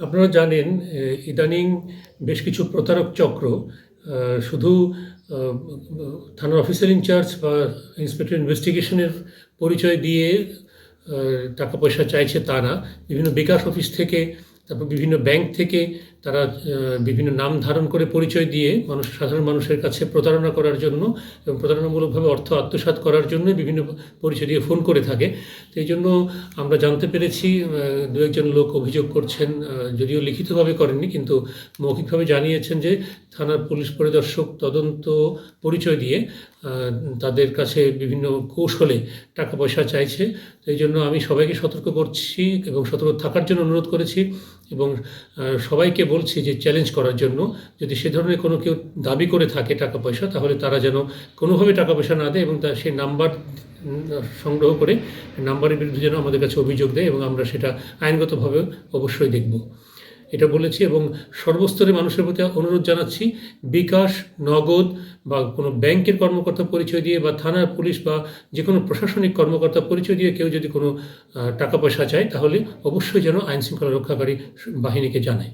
আপনারা জানেন ইদানিং বেশ কিছু প্রতারক চক্র শুধু থানার অফিসার ইনচার্জ বা ইন্সপেক্টর ইনভেস্টিগেশনের পরিচয় দিয়ে টাকা পয়সা চাইছে তা না, বিভিন্ন বিকাশ অফিস থেকে তারপর বিভিন্ন ব্যাংক থেকে তারা বিভিন্ন নাম ধারণ করে পরিচয় দিয়ে মানুষ, সাধারণ মানুষের কাছে প্রতারণা করার জন্য এবং প্রতারণামূলকভাবে অর্থ আত্মসাৎ করার জন্য বিভিন্ন পরিচয় দিয়ে ফোন করে থাকে। তো এই জন্য আমরা জানতে পেরেছি দু একজন লোক অভিযোগ করছেন যদিও লিখিতভাবে করেননি, কিন্তু মৌখিকভাবে জানিয়েছেন যে থানার পুলিশ পরিদর্শক তদন্ত পরিচয় দিয়ে তাদের কাছে বিভিন্ন কৌশলে টাকা পয়সা চাইছে। তো এই জন্য আমি সবাইকে সতর্ক করছি এবং সতর্ক থাকার জন্য অনুরোধ করেছি। এবং সবাইকে বলছি যে চ্যালেঞ্জ করার জন্য, যদি সে ধরনের কোনো কেউ দাবি করে থাকে টাকা পয়সা, তাহলে তারা যেন কোনোভাবে টাকা পয়সা না দেয় এবং তার সেই নাম্বার সংগ্রহ করে, নাম্বারের বিরুদ্ধে যেন আমাদের কাছে অভিযোগ দেয় এবং আমরা সেটা আইনগতভাবে অবশ্যই দেখব। এটা বলেছি এবং সর্বস্তরে মানুষের প্রতি অনুরোধ জানাচ্ছি, বিকাশ, নগদ বা কোনো ব্যাংকের কর্মকর্তা পরিচয় দিয়ে বা থানার পুলিশ বা যে কোনো প্রশাসনিক কর্মকর্তা পরিচয় দিয়ে কেউ যদি কোনো টাকা পয়সা চায় তাহলে অবশ্যই যেন আইনশৃঙ্খলা রক্ষাকারী বাহিনীকে জানায়।